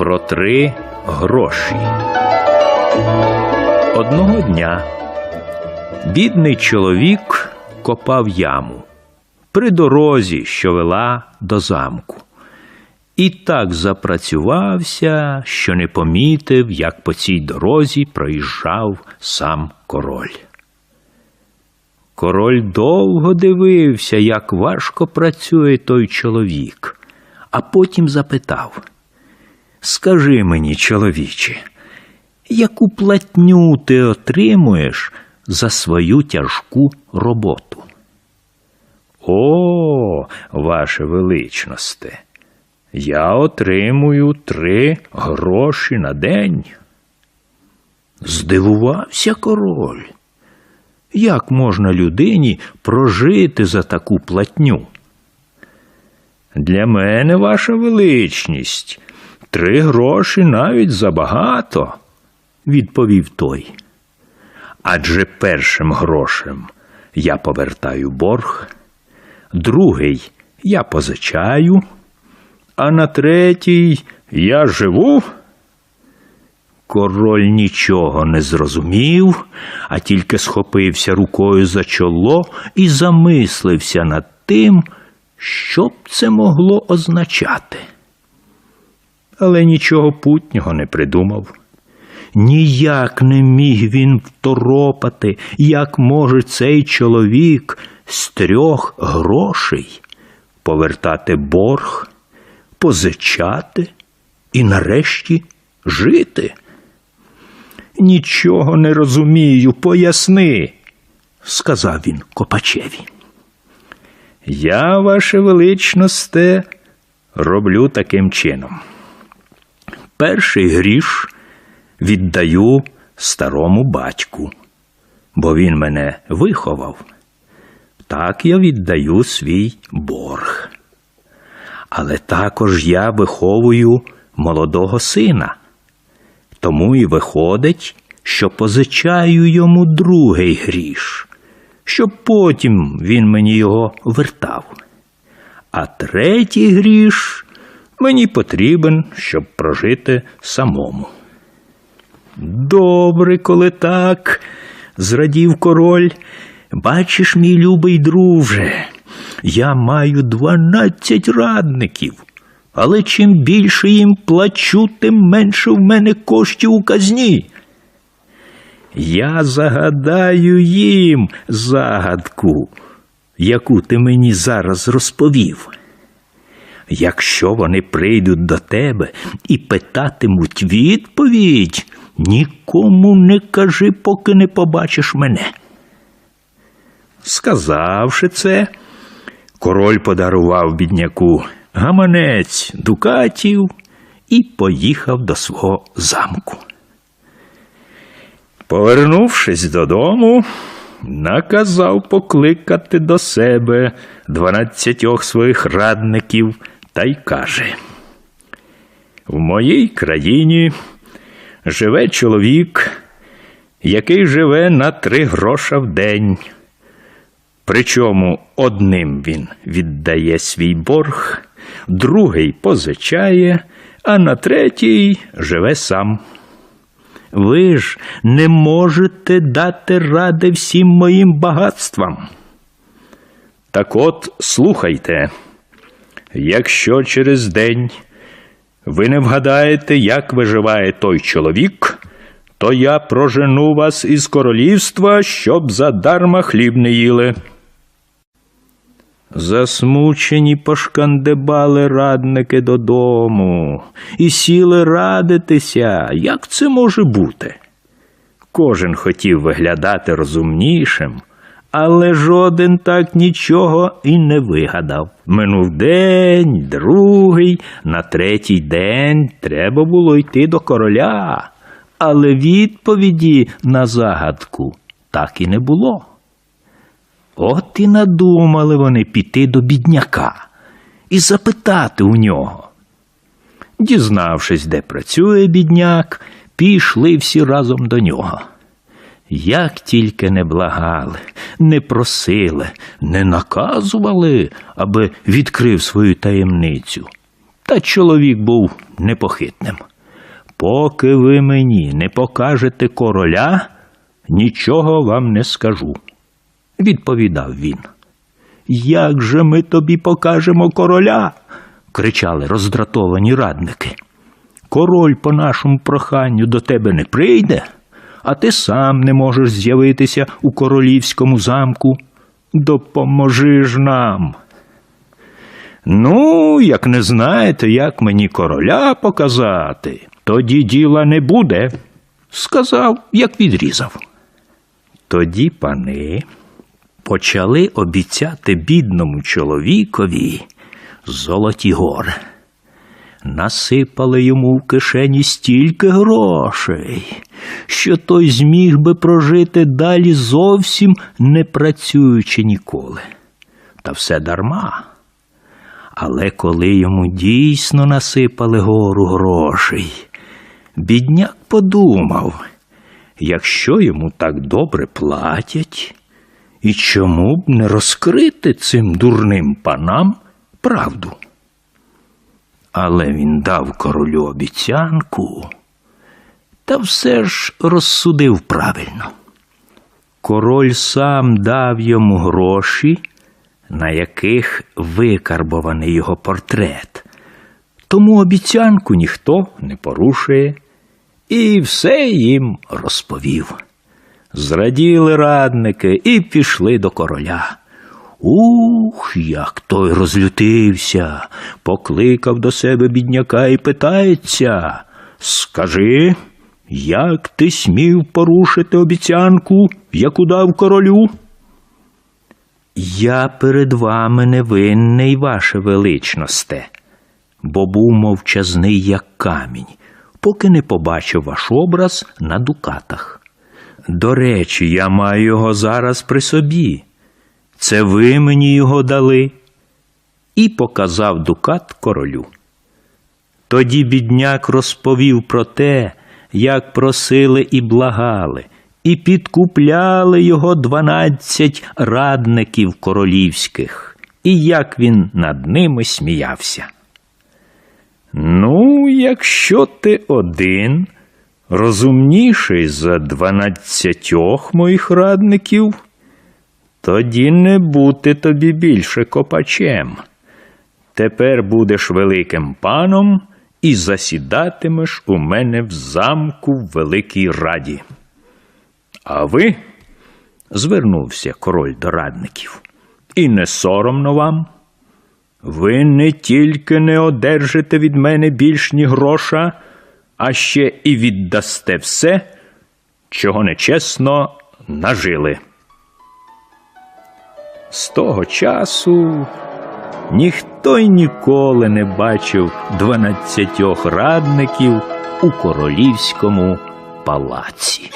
Про три гроші. Одного дня бідний чоловік копав яму при дорозі, що вела до замку. І так запрацювався, що не помітив, як по цій дорозі проїжджав сам король. Король довго дивився, як важко працює той чоловік, а потім запитав Скажи мені, чоловіче, яку платню ти отримуєш за свою тяжку роботу? О, ваше величносте, я отримую три гроші на день. Здивувався король. Як можна людині прожити за таку платню? Для мене, ваша величність, три гроші навіть забагато, відповів той. Адже першим грошем я повертаю борг, другий я позичаю, а на третій я живу. Король нічого не зрозумів, а тільки схопився рукою за чоло і замислився над тим, що б це могло означати. Але нічого путнього не придумав. Ніяк не міг він второпати, як може цей чоловік з трьох грошей повертати борг, позичати і нарешті жити. Нічого не розумію, поясни, сказав він Копачеві. Я, ваше величносте, роблю таким чином. Перший гріш віддаю старому батьку, бо він мене виховав. Так я віддаю свій борг. Але також я виховую молодого сина. Тому і виходить, що позичаю йому другий гріш, щоб потім він мені його вертав. А третій гріш мені потрібен, щоб прожити самому. Добре, коли так, зрадів король. Бачиш, мій любий друже, я маю дванадцять радників. Але чим більше їм плачу, тим менше в мене коштів у казні. Я загадаю їм загадку, яку ти мені зараз розповів. Якщо вони прийдуть до тебе і питатимуть відповідь, нікому не кажи, поки не побачиш мене. Сказавши це, король подарував бідняку гаманець дукатів і поїхав до свого замку. Повернувшись додому, наказав покликати до себе дванадцятьох своїх радників та й каже: В моїй країні живе чоловік, який живе на три гроша в день. Причому одним він віддає свій борг, другий позичає, а на третій живе сам. Ви ж не можете дати ради всім моїм багатствам. Так от слухайте, якщо через день ви не вгадаєте, як виживає той чоловік, то я прожену вас із королівства, щоб задарма хліб не їли. Засмучені пошкандибали радники додому і сіли радитися, як це може бути. Кожен хотів виглядати розумнішим, але жоден так нічого і не вигадав. Минув день, другий, на третій день треба було йти до короля, але відповіді на загадку так і не було. От і надумали вони піти до бідняка і запитати у нього. Дізнавшись, де працює бідняк, пішли всі разом до нього. Як тільки не благали, не просили, не наказували, аби відкрив свою таємницю. Та чоловік був непохитним. Поки ви мені не покажете короля, нічого вам не скажу, відповідав він. Як же ми тобі покажемо короля? кричали роздратовані радники. Король по нашому проханню до тебе не прийде, а ти сам не можеш з'явитися у королівському замку. Допоможи ж нам. Ну, як не знаєте, як мені короля показати, тоді діла не буде, сказав, як відрізав. Тоді пани почали обіцяти бідному чоловікові золоті гори. Насипали йому в кишені стільки грошей, що той зміг би прожити далі зовсім не працюючи ніколи. Та все дарма. Але коли йому дійсно насипали гору грошей, бідняк подумав, якщо йому так добре платять, і чому б не розкрити цим дурним панам правду? Але він дав королю обіцянку та все ж розсудив правильно. Король сам дав йому гроші, на яких викарбований його портрет. Тому обіцянку ніхто не порушує і все їм розповів. Зраділи радники і пішли до короля. Ух, як той розлютився, покликав до себе бідняка і питається Скажи, як ти смів порушити обіцянку, яку дав королю? Я перед вами невинний, ваше величносте, бо був мовчазний, як камінь, поки не побачив ваш образ на дукатах. До речі, я маю його зараз при собі. Це ви мені його дали. І показав дукат королю. Тоді бідняк розповів про те, як просили і благали, і підкупляли його дванадцять радників королівських, і як він над ними сміявся. Ну, якщо ти один, розумніший за дванадцятьох моїх радників, тоді не бути тобі більше копачем. Тепер будеш великим паном і засідатимеш у мене в замку в Великій Раді. А ви, звернувся король до радників, і не соромно вам. Ви не тільки не одержите від мене більш ні гроша, а ще і віддасте все, чого нечесно нажили. З того часу ніхто й ніколи не бачив дванадцятьох радників у королівському палаці.